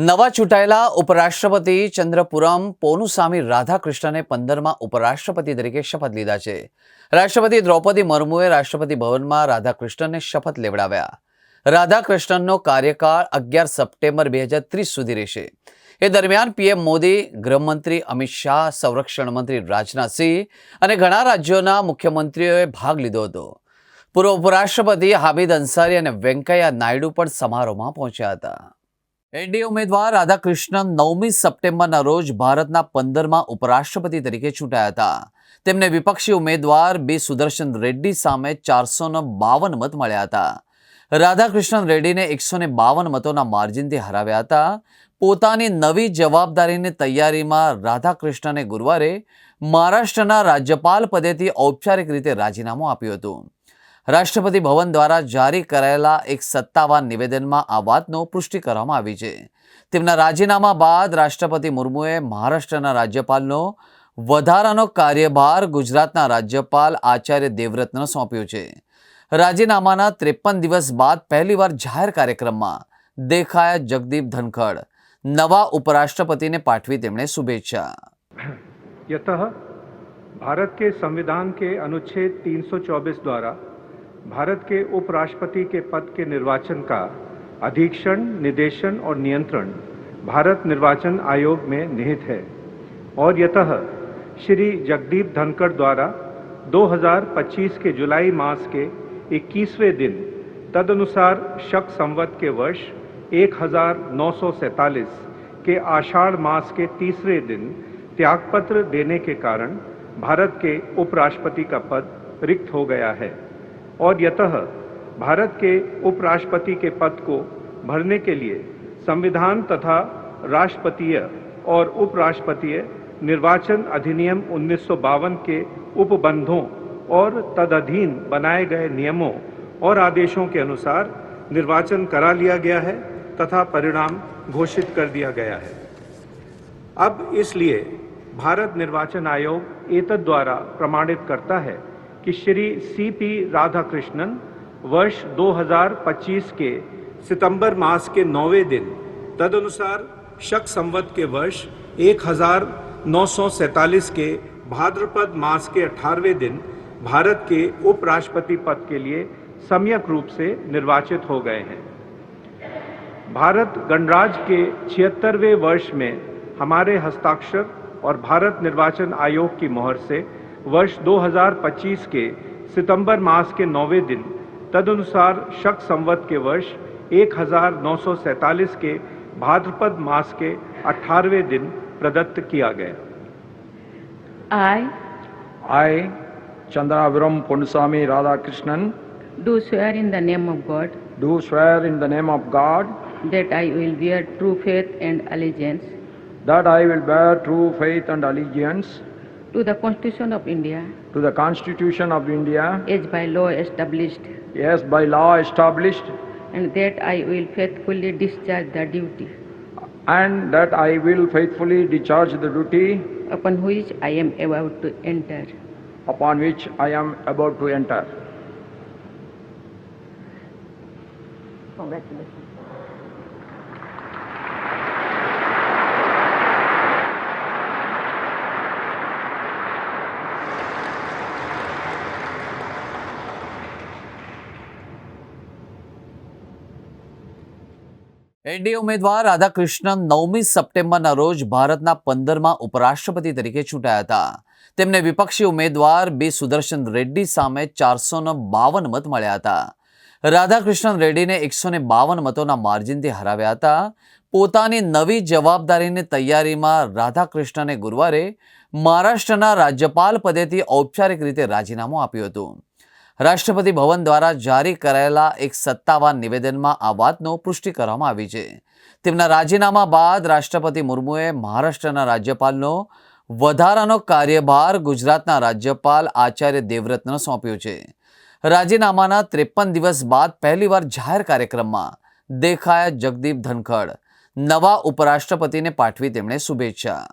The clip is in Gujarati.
નવા ચૂંટાયેલા ઉપરાષ્ટ્રપતિ ચંદ્રપુરમ પોનુસામી રાધાકૃષ્ણને પંદરમાં ઉપરાષ્ટ્રપતિ તરીકે શપથ લીધા છે. રાષ્ટ્રપતિ દ્રૌપદી મુર્મુએ રાષ્ટ્રપતિ ભવનમાં રાધાકૃષ્ણને શપથ લેવડાવ્યા. રાધાકૃષ્ણનનો કાર્યકાળ અગિયાર સપ્ટેમ્બર બે હજાર ત્રીસ સુધી રહેશે. એ દરમિયાન પીએમ મોદી, ગૃહમંત્રી અમિત શાહ, સંરક્ષણ મંત્રી રાજનાથસિંહ અને ઘણા રાજ્યોના મુખ્યમંત્રીઓએ ભાગ લીધો હતો. પૂર્વ ઉપરાષ્ટ્રપતિ હામિદ અંસારી અને વેંકૈયા નાયડુ પણ સમારોહમાં પહોંચ્યા હતા. એનડીએ ઉમેદવાર રાધાકૃષ્ણન નવમી સપ્ટેમ્બરના રોજ ભારતના પંદરમાં ઉપરાષ્ટ્રપતિ તરીકે ચૂંટાયા હતા. તેમને વિપક્ષી ઉમેદવાર બી. સુદર્શન રેડ્ડી સામે ચારસો બાવન મત મળ્યા હતા. રાધાકૃષ્ણન રેડ્ડીને એકસો બાવન મતોના માર્જિનથી હરાવ્યા હતા. પોતાની નવી જવાબદારીની તૈયારીમાં રાધાકૃષ્ણને ગુરુવારે મહારાષ્ટ્રના રાજ્યપાલ પદેથી ઔપચારિક રીતે રાજીનામું આપ્યું હતું. રાષ્ટ્રપતિ ભવન દ્વારા જારી કરાયેલા એક સત્તાવાર નિવેદનમાં આ વાતનો પુષ્ટિ કરવામાં આવી છે. તેમના રાજીનામા બાદ રાષ્ટ્રપતિ મુર્મુએ મહારાષ્ટ્રના રાજ્યપાલનો વધારાનો કાર્યભાર ગુજરાતના રાજ્યપાલ આચાર્ય દેવવ્રતને સોંપ્યો છે. રાજીનામાના ત્રેપન દિવસ બાદ પહેલીવાર જાહેર કાર્યક્રમમાં દેખાયા જગદીપ ધનખડ, નવા ઉપરાષ્ટ્રપતિને પાઠવી તેમણે શુભેચ્છા. યત ભારત કે સંવિધાન કે અનુચ્છેદ 324 દ્વારા भारत के उपराष्ट्रपति के पद के निर्वाचन का अधीक्षण, निदेशन और नियंत्रण भारत निर्वाचन आयोग में निहित है। और यतः श्री जगदीप धनखड़ द्वारा 2025 के जुलाई मास के 21वें दिन तदनुसार शक संवत के वर्ष 1947 के आषाढ़ मास के तीसरे दिन त्यागपत्र देने के कारण भारत के उपराष्ट्रपति का पद रिक्त हो गया है। और यतः भारत के उपराष्ट्रपति के पद को भरने के लिए संविधान तथा राष्ट्रपतीय और उपराष्ट्रपतीय निर्वाचन अधिनियम उन्नीस सौ बावन के उपबंधों और तदधीन बनाए गए नियमों और आदेशों के अनुसार निर्वाचन करा लिया गया है तथा परिणाम घोषित कर दिया गया है। अब इसलिए भारत निर्वाचन आयोग एतद द्वारा प्रमाणित करता है कि श्री सी पी राधाकृष्णन वर्ष 2025 के सितंबर मास के नौवे दिन, तदनुसार शक संवत के वर्ष 1947 के भाद्रपद मास के 18वें दिन भारत के उपराष्ट्रपति पद के लिए सम्यक रूप से निर्वाचित हो गए हैं। भारत गणराज के छिहत्तरवें वर्ष में हमारे हस्ताक्षर और भारत निर्वाचन आयोग की मोहर से वर्ष 2025 के सितंबर मास के नौवें दिन तदनुसार शक संवत के वर्ष 1947 के भाद्रपद मास के 18वें दिन प्रदत्त किया गया I I, Chandraviram Ponnusamy Radhakrishnan, do swear in the name of God do swear in the name of God that I will bear true faith and allegiance that I will bear true faith and allegiance to the Constitution of India to the Constitution of India as by law established Yes, by law established and that I will faithfully discharge the duty and that I will faithfully discharge the duty upon which I am about to enter. upon which I am about to enter. Congratulations. NDA ઉમેદવાર રાધાકૃષ્ણન નવમી સપ્ટેમ્બરના રોજ ભારતના પંદરમાં ઉપરાષ્ટ્રપતિ તરીકે ચૂંટાયા હતા. તેમને વિપક્ષી ઉમેદવાર બી. સુદર્શન રેડ્ડી સામે ચારસો બાવન મત મળ્યા હતા. રાધાકૃષ્ણન રેડ્ડીને એકસો બાવન મતોના માર્જિનથી હરાવ્યા હતા. પોતાની નવી જવાબદારીની તૈયારીમાં રાધાકૃષ્ણને ગુરુવારે મહારાષ્ટ્રના રાજ્યપાલ પદેથી ઔપચારિક રીતે રાજીનામું આપ્યું હતું. રાષ્ટ્રપતિ ભવન દ્વારા જારી કરાયેલા એક સત્તાવાર નિવેદનમાં આ વાતનો પુષ્ટિ કરવામાં આવી છે. તેમના રાજીનામા બાદ રાષ્ટ્રપતિ મુર્મુએ મહારાષ્ટ્રના રાજ્યપાલનો વધારાનો કાર્યભાર ગુજરાતના રાજ્યપાલ આચાર્ય દેવવ્રતને સોંપ્યો છે. રાજીનામાના ત્રેપન દિવસ બાદ પહેલીવાર જાહેર કાર્યક્રમમાં દેખાયા જગદીપ ધનખડ, નવા ઉપરાષ્ટ્રપતિને પાઠવી તેમણે શુભેચ્છા.